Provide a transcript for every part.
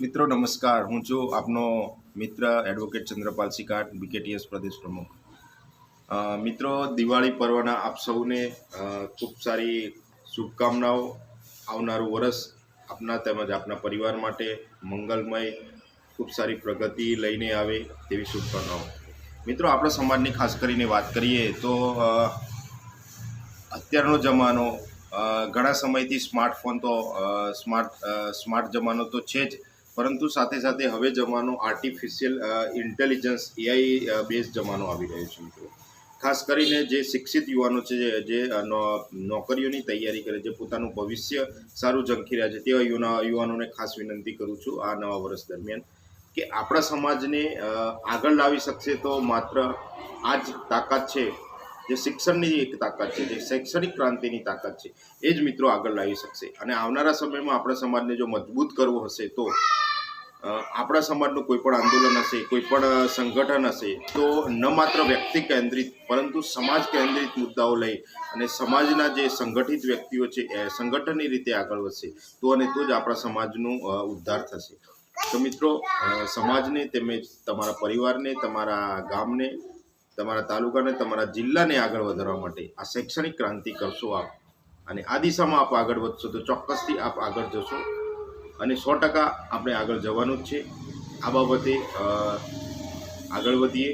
મિત્રો, નમસ્કાર. હું છું આપનો મિત્ર એડવોકેટ ચંદ્રપાલ સિકાટ બીકેટીએસ પ્રદેશ પ્રમુખ. મિત્રો, દિવાળી પર્વના આપ સૌને ખૂબ સારી શુભકામનાઓ આવનારું વરસ આપના તેમજ આપના પરિવાર માટે મંગલમય, ખૂબ સારી પ્રગતિ લઈને આવે તેવી શુભકામનાઓ. મિત્રો, આપણા સમાજની ખાસ કરીને વાત કરીએ તો અત્યારનો જમાનો ઘણા સમયથી સ્માર્ટફોન તો સ્માર્ટ સ્માર્ટ જમાનો તો છે જ. પરંતુ સાથે સાથે હવે જમાનો આર્ટિફિશિયલ ઇન્ટેલિજન્સ એઆઈ બેઝ જમાનો આવી રહ્યો છે મિત્રો. ખાસ કરીને જે શિક્ષિત યુવાનો છે, જે નોકરીઓની તૈયારી કરે છે, પોતાનું ભવિષ્ય સારું ઝંખી રહ્યા છે, તેવા યુવાનોને ખાસ વિનંતી કરું છું આ નવા વર્ષ દરમિયાન કે આપણા સમાજને આગળ લાવી શકશે તો માત્ર આ જ તાકાત છે જે શિક્ષણની એક તાકાત છે, જે શૈક્ષણિક ક્રાંતિની તાકાત છે, એ જ મિત્રો આગળ લાવી શકશે. અને આવનારા સમયમાં આપણા સમાજને જો મજબૂત કરવો હશે તો આપણા સમાજનું કોઈ પણ આંદોલન હશે, કોઈ પણ સંગઠન હશે, તો ન માત્ર વ્યક્તિ કેન્દ્રિત, પરંતુ સમાજ કેન્દ્રિત મુદ્દાઓ લઈ અને સમાજના જે સંગઠિત વ્યક્તિઓ છે, એ સંગઠનની રીતે આગળ વધશે, તો અને તો જ આપણા સમાજનું ઉદ્ધાર થશે. તો મિત્રો સમાજને તેમજ તમારા પરિવારને, તમારા ગામને તમારા તાલુકાને, તમારા જિલ્લાને આગળ વધારવા માટે આ શૈક્ષણિક ક્રાંતિ કરશો આપ. અને આ દિશામાં આપ આગળ વધશો તો ચોક્કસથી આપ આગળ જશો. અને સો ટકા આપણે આગળ જવાનું જ છે. આ બાબતે આગળ વધીએ.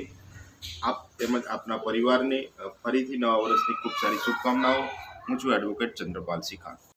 આપ તેમજ આપના પરિવારને ફરીથી નવા વર્ષની ખૂબ સારી શુભકામનાઓ. હું છું એડવોકેટ ચંદ્રપાલ શિખા